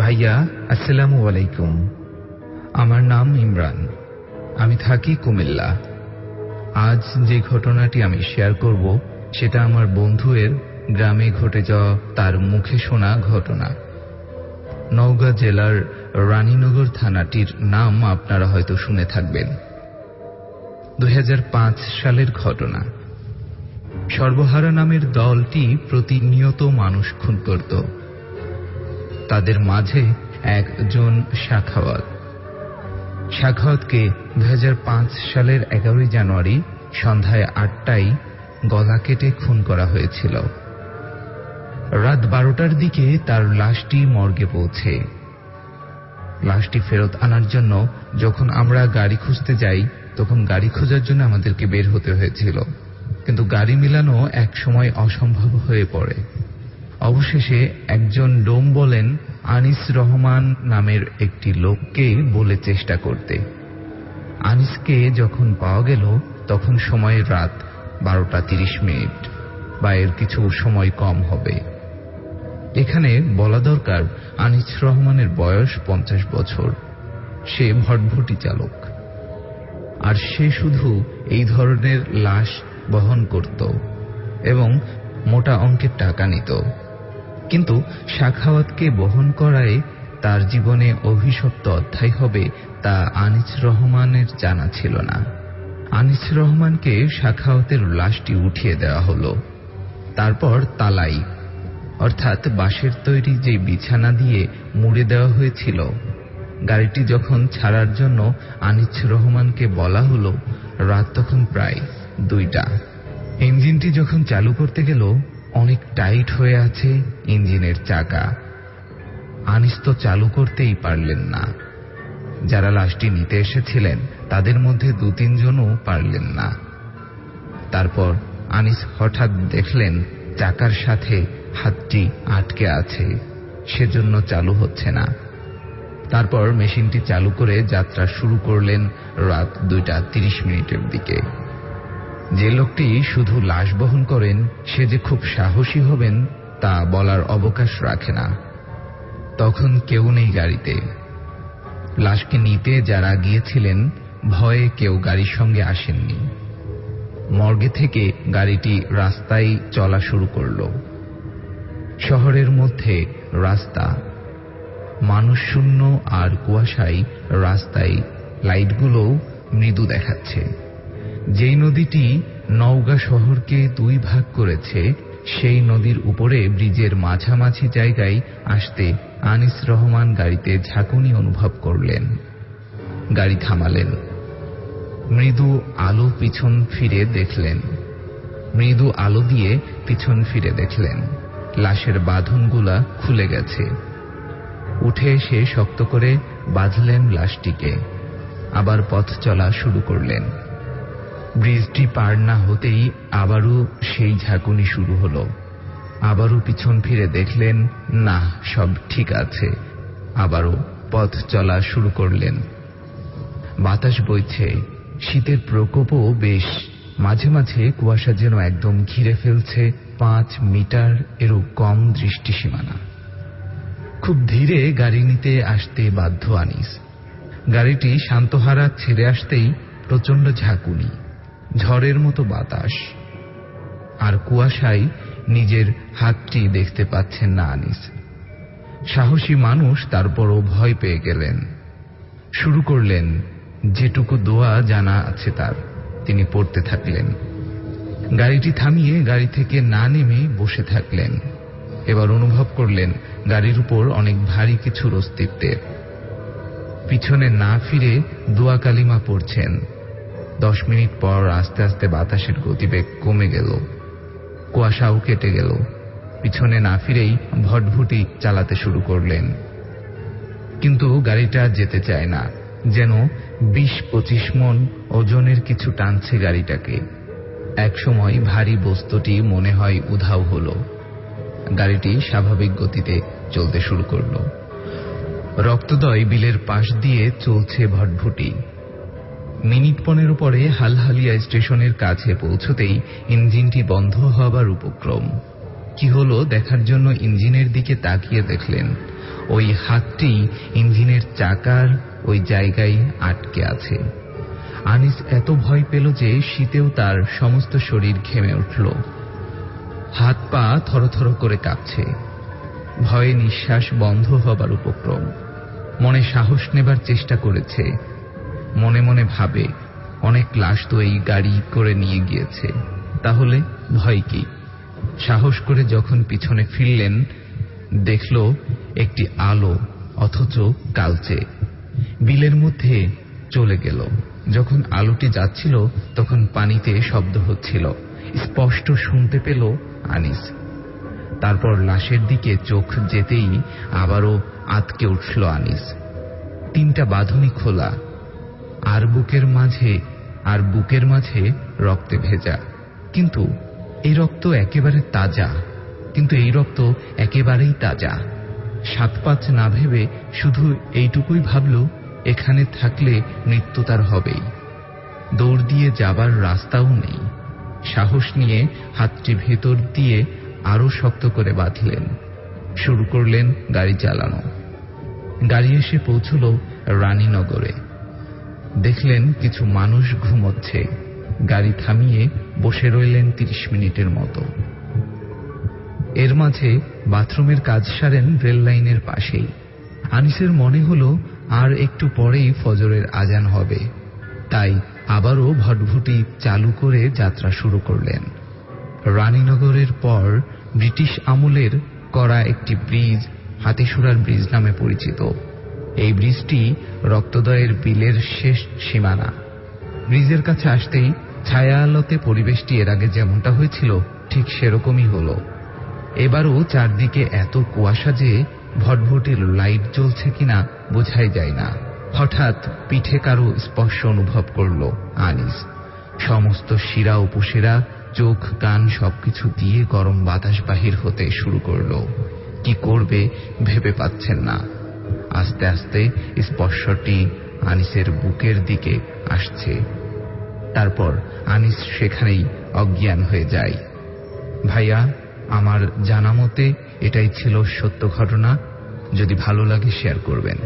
ভাইয়া, আসসালামু আলাইকুম। আমার নাম ইমরান। আমি থাকি কুমিল্লা। আজ যে ঘটনাটি আমি শেয়ার করব, সেটা আমার বন্ধুয়ের গ্রামে ঘটে যাওয়া তার মুখে শোনা ঘটনা। নওগাঁ জেলার রানীনগর থানাটির নাম আপনারা হয়তো শুনে থাকবেন। দু হাজার পাঁচ সালের ঘটনা। সর্বহারা নামের দলটি প্রতিনিয়ত মানুষ খুন করত। তাদের মাঝে একজন শাখাওয়াত। শাখাওয়াতকে দুই সালের এগারোই জানুয়ারি সন্ধ্যায় আটটায় গলা কেটে খুন করা হয়েছিল। রাত বারোটার দিকে তার লাশটি মর্গে পৌঁছে। লাশটি ফেরত আনার জন্য যখন আমরা গাড়ি খুঁজতে যাই, তখন গাড়ি খোঁজার জন্য আমাদেরকে বের হতে হয়েছিল। কিন্তু গাড়ি মিলানো এক সময় অসম্ভব হয়ে পড়ে। অবশেষে একজন ডোম বলেন, আনিস রহমান নামের একটি লোককে বলে চেষ্টা করতে। আনিসকে যখন পাওয়া গেল, তখন সময় রাত বারোটা তিরিশ মিনিট বা এর কিছু সময় কম হবে। এখানে বলা দরকার, আনিস রহমানের বয়স পঞ্চাশ বছর। সে ভটভটি চালক। আর সে শুধু এই ধরনের লাশ বহন করত এবং মোটা অঙ্কের টাকা নিত। কিন্তু শাখাওয়াতকে বহন করায় তার জীবনে অভিশপ্ত অধ্যায় হবে তা আনিস রহমানের জানা ছিল না। আনিস রহমানকে শাখাওয়াতের লাশটি উঠিয়ে দেওয়া হলো। তারপর তালাই, অর্থাৎ বাঁশের তৈরি যে বিছানা দিয়ে মুড়ে দেওয়া হয়েছিল, গাড়িটি যখন ছাড়ার জন্য আনিস রহমানকে বলা হলো, রাত তখন প্রায় দুইটা। ইঞ্জিনটি যখন চালু করতে গেল অনেক টাইট হয়ে আছে ইঞ্জিনের চাকা। আনিস তো চালু করতেই পারলেন না। যারা লাশটি নিতে এসেছিলেন, তাদের মধ্যে দু তিনজনও পারলেন না। তারপর আনিস হঠাৎ দেখলেন চাকার সাথে হাতটি আটকে আছে, সেজন্য চালু হচ্ছে না। তারপর মেশিনটি চালু করে যাত্রা শুরু করলেন রাত দুইটা তিরিশ মিনিটের দিকে। যে লোকটি শুধু লাশ বহন করেন, সে যে খুব সাহসী হবেন, তা বলার অবকাশ রাখে না। তখন কেউ নেই গাড়িতে। লাশকে নিতে যারা গিয়েছিলেন, ভয়ে কেউ গাড়ির সঙ্গে আসেননি। মর্গে থেকে গাড়িটি রাস্তায় চলা শুরু করল। শহরের মধ্যে রাস্তা। মানুষ শূন্য আর কুয়াশায় রাস্তায় লাইটগুলোও মৃদু দেখাচ্ছে। যেই নদীটি নওগাঁ শহরকে দুই ভাগ করেছে, সেই নদীর উপরে ব্রিজের মাঝামাঝি জায়গায় আসতে আনিস রহমান গাড়িতে ঝাঁকুনি অনুভব করলেন। গাড়ি থামালেন। মৃদু আলো পিছন ফিরে দেখলেন। মৃদু আলো দিয়ে পিছন ফিরে দেখলেন। লাশের বাঁধনগুলা খুলে গেছে। উঠে এসে শক্ত করে বাঁধলেন লাশটিকে। আবার পথ চলা শুরু করলেন। ব্রিজটি পার না হতেই আবারও সেই ঝাঁকুনি শুরু হলো। আবারও পিছন ফিরে দেখলেন, না, সব ঠিক আছে। আবারও পথ চলা শুরু করলেন। বাতাস বইছে, শীতের প্রকোপও বেশ। মাঝে মাঝে কুয়াশা যেন একদম ঘিরে ফেলছে, পাঁচ মিটার এরও কম দৃষ্টিসীমানা। খুব ধীরে গাড়ি নিতে আসতে বাধ্য আনিস। গাড়িটি শান্তহারা ছেড়ে আসতেই প্রচণ্ড ঝাঁকুনি। ঝড়ের মতো বাতাস। আর কুয়াশায় নিজের হাতটি দেখতে পাচ্ছেন না আনিস। সাহসী মানুষ তারপরও ভয় পেয়ে গেলেন। শুরু করলেন, যেটুকু দোয়া জানা আছে তার, তিনি পড়তে থাকলেন। গাড়িটি থামিয়ে গাড়ি থেকে না নেমে বসে থাকলেন। এবার অনুভব করলেন গাড়ির উপর অনেক ভারী কিছুর অস্তিত্বের পিছনে না ফিরে দোয়া কালিমা পড়ছেন। দশ মিনিট পর আস্তে আস্তে বাতাসের গতিবেগ কমে গেল। কুয়াশাও কেটে গেল। পিছনে না ফিরেই ভটভুটি চালাতে শুরু করলেন। কিন্তু গাড়িটা যেতে চায় না, যেন বিশ পঁচিশ মন ওজনের কিছু টানছে গাড়িটাকে। একসময় ভারী বস্তুটি মনে হয় উধাও হল। গাড়িটি স্বাভাবিক গতিতে চলতে শুরু করল। রক্তদয় বিলের পাশ দিয়ে চলছে ভটভুটি। মিনিট পনেরো পরে হালহালিয়া স্টেশনের কাছে পৌঁছতেই ইঞ্জিনটি বন্ধ হবার উপক্রম। কি হলো দেখার জন্য ইঞ্জিনের দিকে তাকিয়ে দেখলেন। ওই হাতটি ইঞ্জিনের চাকার ওই জায়গায় আটকে আছে। আনিস এত ভয় পেল যে শীতেও তার সমস্ত শরীর ঘেমে উঠল। হাত পা থরথর করে কাঁপছে। ভয়ে নিঃশ্বাস বন্ধ হবার উপক্রম। মনে সাহস নেবার চেষ্টা করেছে। মনে মনে ভাবে, অনেক লাশ তো এই গাড়ি করে নিয়ে গিয়েছে। তাহলে ভয় কি? সাহস করে যখন পিছনে ফিরলেন, দেখল একটি আলো, অথচ কালচে। বিলের মধ্যে চলে গেল। যখন আলোটি যাচ্ছিল, তখন পানিতে শব্দ হচ্ছিল। স্পষ্ট শুনতে পেল আনিস। তারপর লাশের দিকে চোখ যেতেই আবারও আতকে উঠল আনিস। তিনটা বাঁধনি খোলা। আর বুকের মাঝে, আর বুকের মাঝে রক্তে ভেজা। কিন্তু এই রক্ত একেবারে তাজা। কিন্তু এই রক্ত একেবারেই তাজা। সাত পাঁচ না ভেবে শুধু এইটুকুই ভাবল, এখানে থাকলে মৃত্যু তার হবেই। দৌড় দিয়ে যাবার রাস্তাও নেই। সাহস নিয়ে হাতটি ভেতর দিয়ে আরও শক্ত করে বাঁধলেন। শুরু করলেন গাড়ি চালানো। গাড়ি এসে পৌঁছল রানীনগরে। দেখলেন কিছু মানুষ ঘুমোচ্ছে। গাড়ি থামিয়ে বসে রইলেন তিরিশ মিনিটের মতো। এর মাঝে বাথরুমের কাজ সারেন রেল লাইনের পাশেই। আনিসের মনে হলো আর একটু পরেই ফজরের আজান হবে। তাই আবারও ভটভুটি চালু করে যাত্রা শুরু করলেন। রানীনগরের পর ব্রিটিশ আমলের করা একটি ব্রিজ হাতিসুরার ব্রিজ নামে পরিচিত। এই ব্রিজটি রক্তদয়ের বিলের শেষ সীমানা। ব্রিজের কাছে আসতেই ছায়া আলোতে পরিবেশটি এর আগে যেমনটা হয়েছিল, ঠিক সেরকমই হলো। এবারও চারদিকে এত কুয়াশা যে ভটভটির লাইট জ্বলছে কিনা বোঝাই যায় না। হঠাৎ পিঠে কারও স্পর্শ অনুভব করল আনিস। সমস্ত শিরা উপশিরা চোখ, কান সবকিছু দিয়ে গরম বাতাস বাহির হতে শুরু করল। কি করবে ভেবে পাচ্ছেন না। আস্তে আস্তে স্পর্শটি আনিসের বুকের দিকে আসছে। তারপর আনিস সেখানেই অজ্ঞান হয়ে যায়। ভাইয়া, আমার জানা মতে এটাই ছিল সত্য ঘটনা। যদি ভালো লাগে শেয়ার করবেন।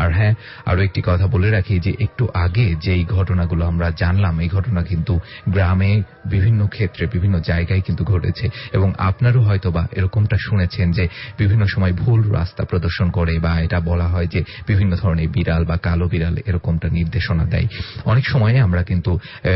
আর হ্যাঁ আরও একটি কথা বলে রাখি যে একটু আগে যেই ঘটনাগুলো আমরা জানলাম, এই ঘটনা কিন্তু গ্রামে বিভিন্ন ক্ষেত্রে, বিভিন্ন জায়গায় কিন্তু ঘটেছে। এবং আপনারও হয়তোবা এরকমটা শুনেছেন যে বিভিন্ন সময় ভুল রাস্তা প্রদর্শন করে বা এটা বলা হয় যে বিভিন্ন ধরনের বিড়াল বা কালো বিড়াল এরকমটা নির্দেশনা দেয়। অনেক সময় আমরা কিন্তু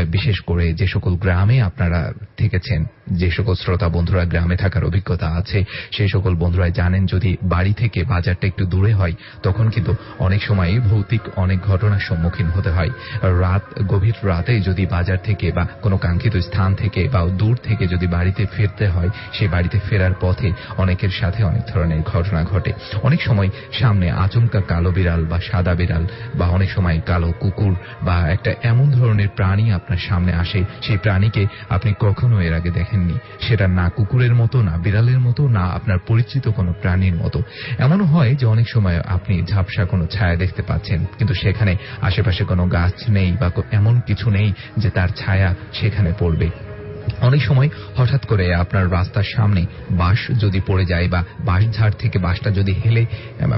বিশেষ করে যে সকল গ্রামে আপনারা থেকেছেন যে সকল শ্রোতা বন্ধুরা গ্রামে থাকার অভিজ্ঞতা আছে, সেই সকল বন্ধুরা জানেন যদি বাড়ি থেকে বাজারটা একটু দূরে হয়, তখন কিন্তু অনেক সময় ভৌতিক অনেক ঘটনার সম্মুখীন হতে হয়। রাত, গভীর রাতে যদি বাজার থেকে বা কোনো কাঙ্ক্ষিত স্থান থেকে বা দূর থেকে যদি বাড়িতে ফিরতে হয় সেই বাড়িতে ফেরার পথে অনেকের সাথে অনেক ধরনের ঘটনা ঘটে। অনেক সময় সামনে আচমকা কালো বিড়াল বা সাদা বিড়াল বা অনেক সময় কালো কুকুর বা একটা এমন ধরনের প্রাণী আপনার সামনে আসে, সেই প্রাণীকে আপনি কখনো এর আগে দেখেননি সেটা না কুকুরের মতো, না বিড়ালের মতো, না আপনার পরিচিত কোনো প্রাণীর মতো। এমনও হয় যে অনেক সময় আপনি ঝাপসা কোনো ছায়া দেখতে পাচ্ছেন, কিন্তু সেখানে আশেপাশে কোনো গাছ নেই বা এমন কিছু নেই যে তার ছায়া সেখানে পড়বে। অনেক সময় হঠাৎ করে আপনার রাস্তার সামনে বাঁশ যদি পড়ে যায় বা বাঁশ ঝাড় থেকে বাঁশটা যদি হেলে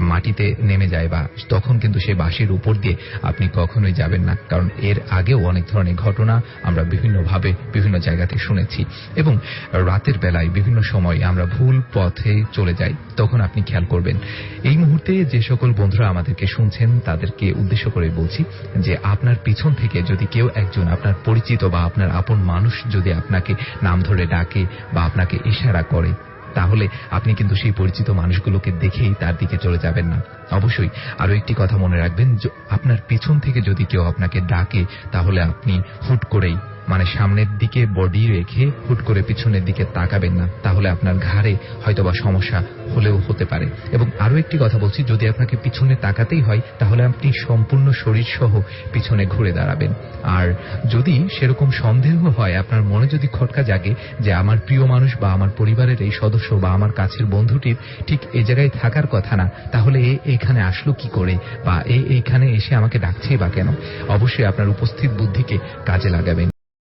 মাটিতে নেমে যায় বা তখন কিন্তু সেই বাঁশের উপর দিয়ে আপনি কখনোই যাবেন না। কারণ এর আগেও অনেক ধরনের ঘটনা আমরা বিভিন্নভাবে বিভিন্ন জায়গাতে শুনেছি এবং রাতের বেলায় বিভিন্ন সময় আমরা ভুল পথে চলে যাই, তখন আপনি খেয়াল করবেন। এই মুহূর্তে যে সকল বন্ধুরা আমাদেরকে শুনছেন, তাদেরকে উদ্দেশ্য করে বলছি যে আপনার পিছন থেকে যদি কেউ একজন আপনার পরিচিত বা আপনার আপন মানুষ যদি আপনাকে নাম ধরে ডাকে বা আপনাকে ইশারা করে, তাহলে আপনি কিন্তু সেই পরিচিত মানুষগুলোকে দেখেই তার দিকে চলে যাবেন না। অবশ্যই আরও একটি কথা মনে রাখবেন আপনার পিছন থেকে যদি কেউ আপনাকে ডাকে, তাহলে আপনি হুট করেই মানে সামনের দিকে বডি রেখে হুট করে পিছনের দিকে তাকাবেন না, তাহলে আপনার ঘাড়ে হয়তোবা সমস্যা হলেও হতে পারে। এবং আরও একটি কথা বলছি, যদি আপনাকে পিছনে তাকাতেই হয়, তাহলে আপনি সম্পূর্ণ শরীর সহ পিছনে ঘুরে দাঁড়াবেন। আর যদি সেরকম সন্দেহ হয়, আপনার মনে যদি খটকা জাগে যে আমার প্রিয় মানুষ বা আমার পরিবারের এই সদস্য বা আমার কাছের বন্ধুটির ঠিক এই জায়গায় থাকার কথা না, তাহলে এ এইখানে আসলো কি করে? বা এ এইখানে এসে আমাকে ডাকছেই বা কেন? অবশ্যই আপনার উপস্থিত বুদ্ধিকে কাজে লাগাবেন।